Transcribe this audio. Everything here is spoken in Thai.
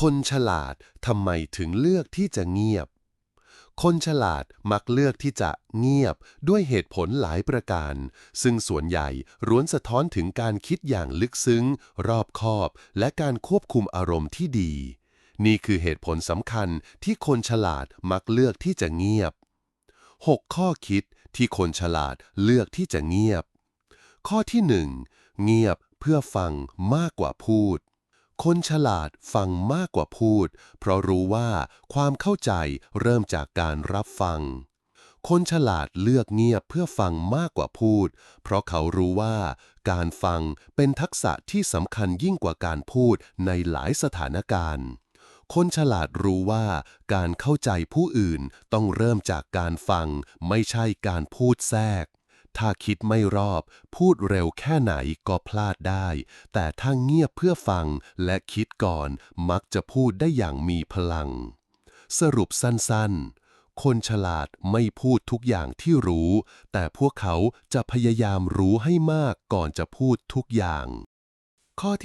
คนฉลาดทำไมถึงเลือกที่จะเงียบ คนฉลาดมักเลือกที่จะเงียบด้วยเหตุผลหลายประการ ซึ่งส่วนใหญ่ร้วนสะท้อนถึงการคิดอย่างลึกซึ้ง รอบคอบ และการควบคุมอารมณ์ที่ดี นี่คือเหตุผลสำคัญที่คนฉลาดมักเลือกที่จะเงียบ 6 ข้อคิดที่คนฉลาดเลือกที่จะเงียบ ข้อที่ 1 เงียบเพื่อฟังมากกว่าพูด คนฉลาดฟังมากกว่าพูด เพราะรู้ว่าความเข้าใจเริ่มจากการรับฟัง คนฉลาดเลือกเงียบเพื่อฟังมากกว่าพูด เพราะเขารู้ว่าการฟังเป็นทักษะที่สำคัญยิ่งกว่าการพูดในหลายสถานการณ์ คนฉลาดรู้ว่าการเข้าใจผู้อื่นต้องเริ่มจากการฟังไม่ใช่การพูดแทรก ถ้าคิดไม่รอบ พูดเร็วแค่ไหนก็พลาดได้ แต่ถ้าเงียบเพื่อฟังและคิดก่อนมักจะพูดได้อย่างมีพลัง สรุปสั้นๆ คนฉลาดไม่พูดทุกอย่างที่รู้ แต่พวกเขาจะพยายามรู้ให้มากก่อนจะพูดทุกอย่าง ข้อที่